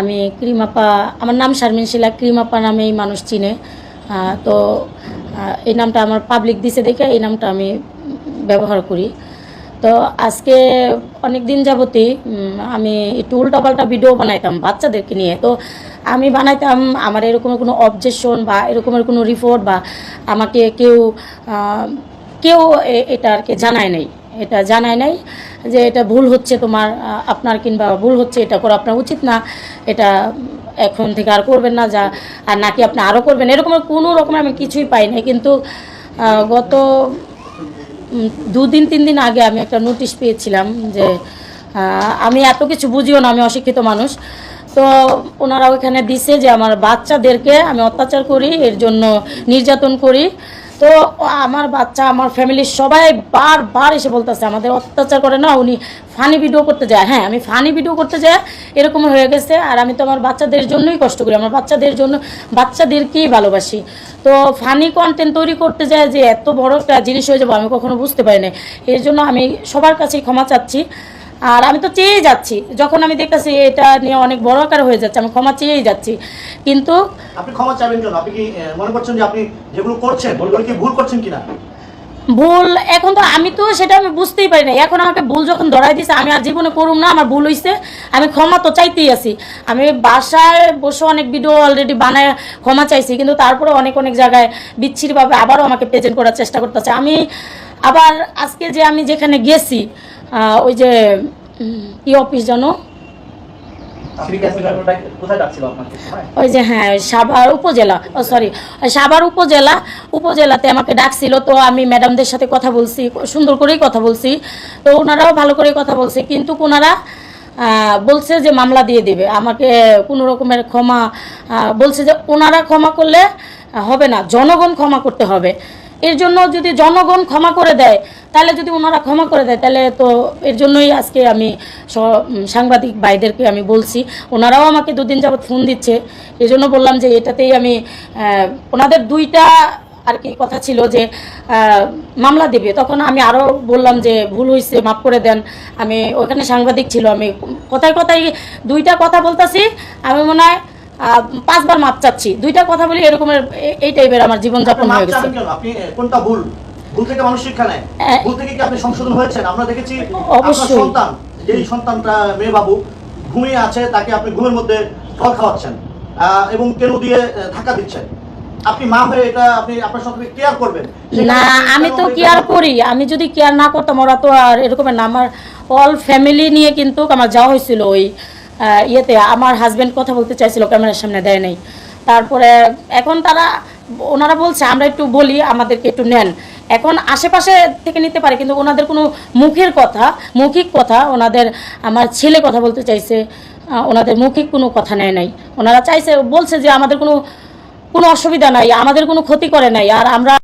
আমি ক্রিমাপা, আমার নাম শারমিন শিলা, ক্রিমাপা নামেই মানুষ চিনে। তো এই নামটা আমার পাবলিক দিছে দেখে এই নামটা আমি ব্যবহার করি। তো আজকে অনেক দিন যাবতই আমি একটু উল্টাপাল্টা ভিডিও বানাইতাম বাচ্চাদেরকে নিয়ে। তো আমি বানাইতাম আমার এরকম কোনো অবজেকশন বা এরকমের কোনো রিপোর্ট বা আমাকে কেউ কেউ এটা আর কি জানায় নাই। এটা জানায় নাই যে এটা ভুল হচ্ছে তোমার আপনার কিংবা ভুল হচ্ছে, এটা করা আপনার উচিত না। এটা এখন থেকে আর করবেন না, যা, আর নাকি আপনি আরও করবেন। এরকম কোনো রকমের আমি কিছুই পাই নাই। কিন্তু গত দুদিন, তিন দিন আগে আমি একটা নোটিশ পেয়েছিলাম যে আমি এত কিছু বুঝিও না, আমি অশিক্ষিত মানুষ। তো ওনারা ওখানে দিছে যে আমার বাচ্চাদেরকে আমি অত্যাচার করি, এর জন্য নির্যাতন করি। তো আমার বাচ্চা, আমার ফ্যামিলির সবাই বারবার এসে বলতেছে, আমাদের অত্যাচার করে না, উনি ফানি ভিডিও করতে যায়। হ্যাঁ আমি ফানি ভিডিও করতে যাই এরকম হয়ে গেছে, আর আমি তো আমার বাচ্চাদের জন্যই কষ্ট করি, আমার বাচ্চাদের জন্য, বাচ্চাদেরকেই ভালোবাসি। তো ফানি কন্টেন্ট তৈরি করতে যায় যে এত বড় একটা জিনিস হয়ে যাব, আমি কখনো বুঝতে পারি না এর জন্য আমি সবার কাছেই ক্ষমা চাচ্ছি। আর আমি তো চেয়েই যাচ্ছি। যখন আমি দেখতেছি এটা নিয়ে অনেক বড় আকার হয়ে যাচ্ছে আমি ক্ষমা চেয়েই যাচ্ছি। কিন্তু আপনি ক্ষমা চাইবেন কেন? আপনি কি মনে করছেন যে আপনি যেগুলো করছেন কি ভুল করছেন কিনা? ভুল এখন তো আমি তো সেটা আমি বুঝতেই পারি না এখন আমাকে ভুল যখন ধরাই দিছে আমি আর জীবনে করুম না আমার ভুল হয়েছে আমি ক্ষমা তো চাইতেই আছি। আমি বাসায় বসে অনেক ভিডিও অলরেডি বানায় ক্ষমা চাইছি কিন্তু তারপরে অনেক অনেক জায়গায় বিচ্ছিরভাবে আবারও আমাকে প্রেজেন্ট করার চেষ্টা করতেছে। আমি আবার আজকে যে আমি যেখানে গেছি ওই যে ই অফিস হ্যাঁ। ওই যে হ্যাঁ সাভার উপজেলা, ও সরি সাভার উপজেলা, উপজেলাতে আমাকে ডাকছিল, তো আমি ম্যাডামদের সাথে কথা বলছি, সুন্দর করেই কথা বলছি, তো ওনারাও ভালো করেই কথা বলছে, কিন্তু ওনারা বলছে যে মামলা দিয়ে দিবে, আমাকে কোনো রকমের ক্ষমা বলছে যে ওনারা ক্ষমা করলে হবে না, জনগণ ক্ষমা করতে হবে এর জন্য যদি জনগণ ক্ষমা করে দেয়, তাহলে যদি ওনারা ক্ষমা করে দেয়, তাহলে তো এর জন্যই আজকে আমি সাংবাদিক ভাইদেরকে আমি বলছি, ওনারাও আমাকে দুদিন যাবৎ ফোন দিচ্ছে। এই জন্য বললাম যে এটাতেই আমি ওনাদের দুইটা আর কি কথা ছিল যে মামলা দেবে। তখন আমি আরও বললাম যে, ভুল হয়েছে মাফ করে দেন। আমি ওখানে সাংবাদিক ছিল, আমি কথায় কথায় দুইটা কথা বলতেছি, আমি মনে হয় পাঁচবার মাপ চাচ্ছি। দুইটা কথা বলি এরকমের এই টাইপের আমার জীবনযাপন হয়ে গেছে। কেন? কোনটা ভুল? ভুল থেকে মানুষ শিক্ষা নেয়। ভুল থেকে কি আপনি সংশোধন হয়েছেন? আমরা দেখেছি অবশ্যই। সন্তান যেই সন্তানটা মেয়ে বাবু ঘুমিয়ে আছে তাকে আপনি ঘুমের মধ্যে ফল খাওয়াচ্ছেন এবং কেউ দিয়ে ধাক্কা দিচ্ছেন। আপনি মা হয়ে এটা আপনি আপনার সন্তানকে কেয়ার করবেন? না আমি তো কেয়ার করি। আমি যদি কেয়ার না করতাম ওরা তো আর এরকমের না। আমার অল ফ্যামিলি নিয়ে কিন্তু আমার যাওয়া হয়েছিল ওই ইয়েতে আমার হাজব্যান্ড কথা বলতে চাইছিল, ক্যামেরার সামনে দেয় নাই। তারপরে এখন তারা, ওনারা বলছে, আমরা একটু বলি, আমাদেরকে একটু নেন। এখন আশেপাশে থেকে নিতে পারে, কিন্তু ওনাদের কোনো মুখের কথা, মৌখিক কথা, ওনাদের আমার ছেলে কথা বলতে চাইছে ওনাদের মৌখিক কোনো কথা নেয় নাই। ওনারা চাইছে, বলছে যে আমাদের কোনো কোনো অসুবিধা নাই, আমাদের কোনো ক্ষতি করে নাই, আর আমরা